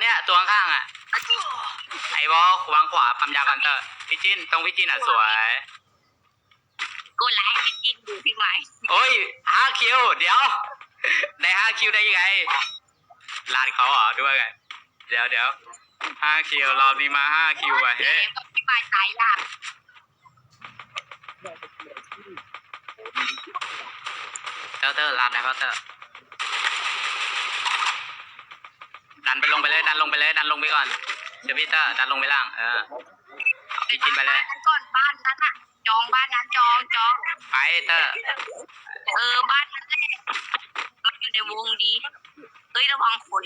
เนี่ยตัวข้างๆอะ ไอ้วอลวางขวาปั๊มยาก่อนเตอร์พี่จินตรงพี่จินอะสวย กูไลฟ์ให้กินดูพี่ไหมโอ้ยห้าคิว เดี๋ยว ได้ห้าคิวได้ยังไง ลาดเขาเหรอด้วยไง เดี๋ยวเดี๋ยวห้าคิวรอบนี้มาห้าคิวอะเฮ้ยพี่ไหมตายยากเตอร์เตอร์ลาดได้ป่ะเตอร์ ดันไปลงไปเลยดันลงไปเลยดันลงไปก่อนเดี๋ยวพี่เตอร์ดันลงไปล่างเออพี่จินไปเลยบ้านนั้นก่อนบ้านนั้นอะจองบ้านนั้นจองจองไปเตอร์เออบ้านนั้นแหละมันอยู่ในวงดีเฮ้ยระวังคน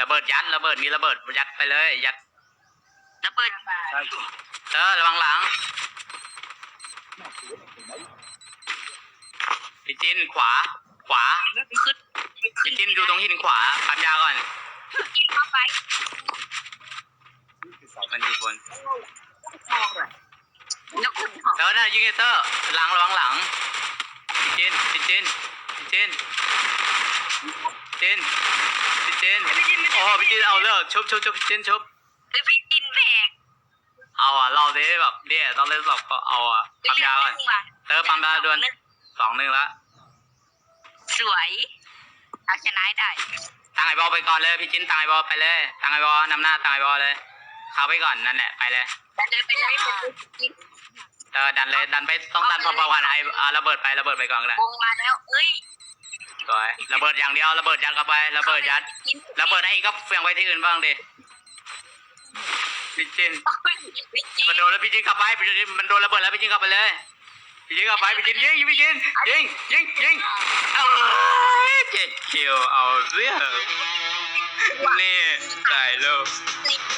ระเบิดยัดระเบิดมีระเบิดยัดไปเลย ยัดระเบิดเตอร์ระวังหลังพี่จินขวาขวาขึ้น พี่จินดูตรงหินขวาปั๊มยาก่อนกินเข้าไปมันมีคนแล้วคุณเตอร์น่ะยิงไอ้เตอร์หลังระวังหลังพี่จินพี่จินพี่จินจินพี่จินโอ้โหพี่จินเอาเลิกชุบชุบชุบพี่จินชุบเฮ้ยพี่กินแบกเอาอะเราได้แบบเนี่ยต้องเล่นแบบเอาอะปั๊มยาก่อนเตอร์ปั๊มยาด่วนสองหนึ่งละสวย เอาชนะได้ ตั้งไอ้บอลไปก่อนเลยพี่จินตั้งไอ้บอลไปเลยตั้งไอ้บอลนำหน้าตั้งไอ้บอลเลย เข้าไปก่อนนั่นแหละไปเลยแต่เดินไปเลยกินเออดันเลยดันไปต้องดันพอๆกันไอ้อะระเบิดไประเบิดไปก่อนก็ได้วงมาแล้วเอ้ยสวยระเบิดอย่างเดียวระเบิดยัดเข้าไประเบิดยัดกินระเบิดไอ้ก็เฟียงไปที่อื่นบ้างดิพี่จินเฮ้ยพี่กินมันโดนแล้วพี่จินกลับไปพี่จินมันโดนระเบิดแล้วพี่จินกลับไปเลยพี่จินกลับไปพี่จินยิงพี่จินยิงยิงยิงเอาเเจ็ดคิวเอาเรื่องนี่ตายแล้ว